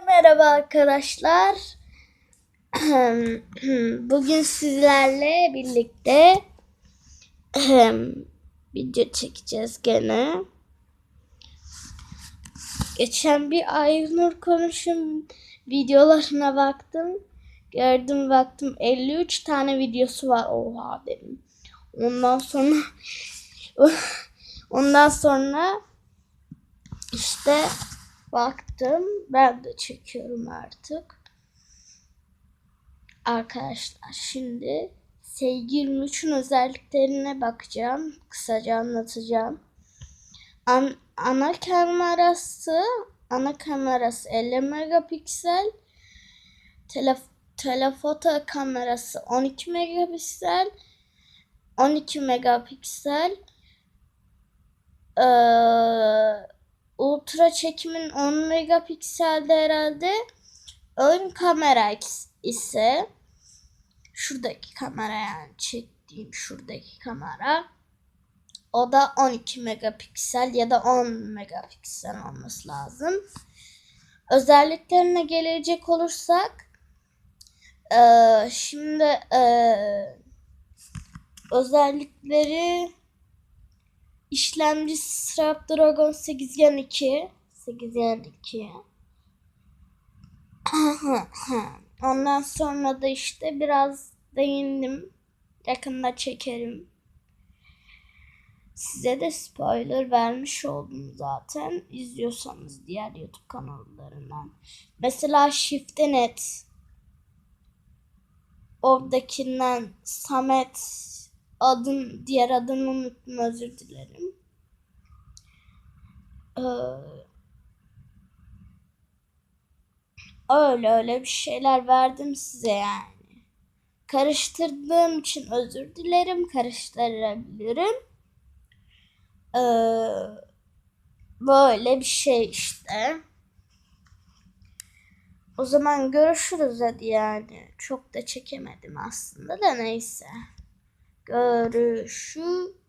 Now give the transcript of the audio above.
Merhaba arkadaşlar. Bugün sizlerle birlikte video çekeceğiz gene. Geçen bir Aynur konuşum videolarına baktım. Gördüm baktım 53 tane videosu var. Oha dedim. Ondan sonra ondan sonra işte baktım. Ben de çekiyorum artık. Arkadaşlar şimdi S23'ün özelliklerine bakacağım. Kısaca anlatacağım. An- ana kamerası ana kamerası 50 megapiksel. Telef- telefoto kamerası 12 megapiksel. 12 megapiksel. Ee, ultra çekimin 10 megapikselde herhalde. Ön kamera ise şuradaki kamera yani çektiğim şuradaki kamera. O da 12 megapiksel ya da 10 megapiksel olması lazım. Özelliklerine gelecek olursak şimdi özellikleri işlemci Snapdragon 8 Gen 2 8 Gen 2 Ondan sonra da işte biraz değindim. Yakında çekerim. Size de spoiler vermiş oldum zaten. İzliyorsanız diğer YouTube kanallarından. Mesela Shift'e Oradakinden Samet adın diğer adını unuttum özür dilerim. Ee, öyle öyle bir şeyler verdim size yani. Karıştırdığım için özür dilerim. Karıştırabilirim. Ee, böyle bir şey işte. O zaman görüşürüz hadi yani. Çok da çekemedim aslında da neyse. Görüşürüz.